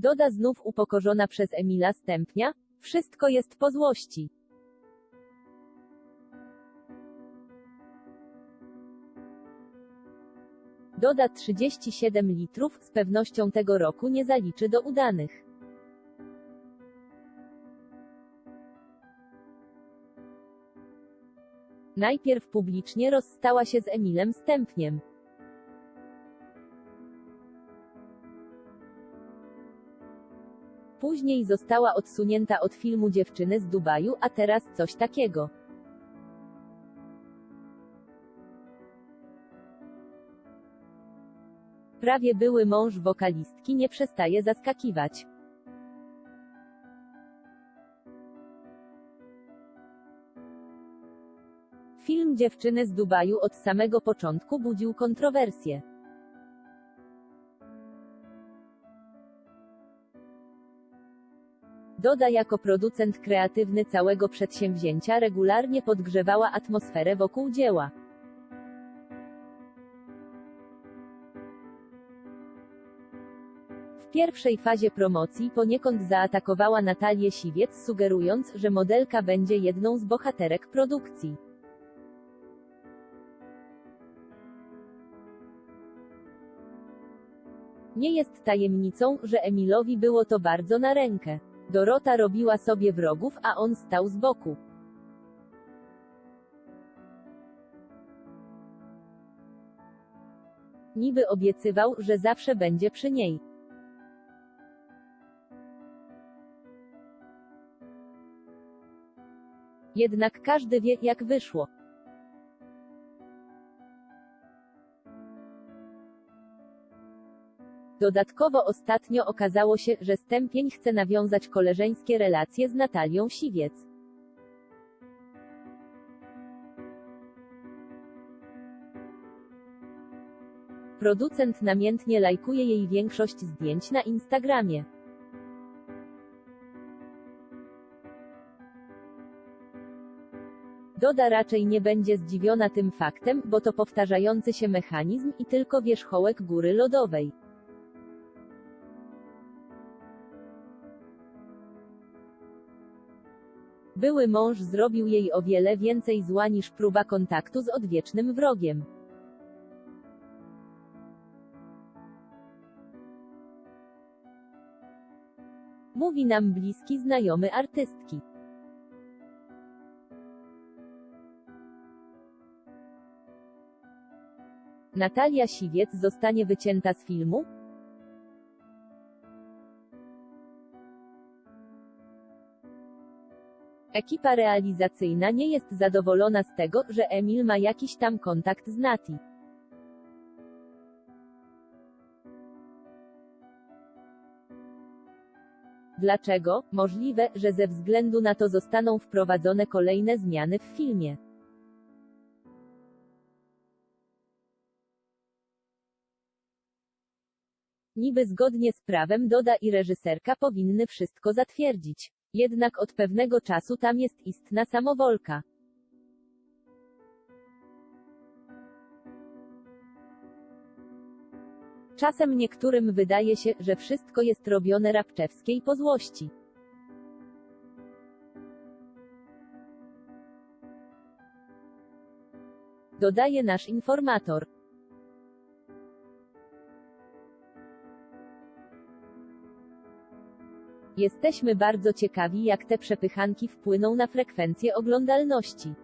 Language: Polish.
Doda znów upokorzona przez Emila Stępnia. Wszystko jest po złości. Doda 37 litrów, z pewnością tego roku nie zaliczy do udanych. Najpierw publicznie rozstała się z Emilem Stępniem. Później została odsunięta od filmu Dziewczyny z Dubaju, a teraz coś takiego. Prawie były mąż wokalistki nie przestaje zaskakiwać. Film Dziewczyny z Dubaju od samego początku budził kontrowersje. Doda jako producent kreatywny całego przedsięwzięcia regularnie podgrzewała atmosferę wokół dzieła. W pierwszej fazie promocji poniekąd zaatakowała Natalię Siwiec sugerując, że modelka będzie jedną z bohaterek produkcji. Nie jest tajemnicą, że Emilowi było to bardzo na rękę. Dorota robiła sobie wrogów, a on stał z boku. Niby obiecywał, że zawsze będzie przy niej. Jednak każdy wie, jak wyszło. Dodatkowo ostatnio okazało się, że Stępień chce nawiązać koleżeńskie relacje z Natalią Siwiec. Producent namiętnie lajkuje jej większość zdjęć na Instagramie. Doda raczej nie będzie zdziwiona tym faktem, bo to powtarzający się mechanizm i tylko wierzchołek góry lodowej. Były mąż zrobił jej o wiele więcej zła niż próba kontaktu z odwiecznym wrogiem. Mówi nam bliski znajomy artystki. Natalia Siwiec zostanie wycięta z filmu? Ekipa realizacyjna nie jest zadowolona z tego, że Emil ma jakiś tam kontakt z Nati. Dlaczego? Możliwe, że ze względu na to zostaną wprowadzone kolejne zmiany w filmie. Niby zgodnie z prawem Doda i reżyserka powinny wszystko zatwierdzić. Jednak od pewnego czasu tam jest istna samowolka. Czasem niektórym wydaje się, że wszystko jest robione rapczewskiej po złości. Dodaje nasz informator. Jesteśmy bardzo ciekawi jak te przepychanki wpłyną na frekwencję oglądalności.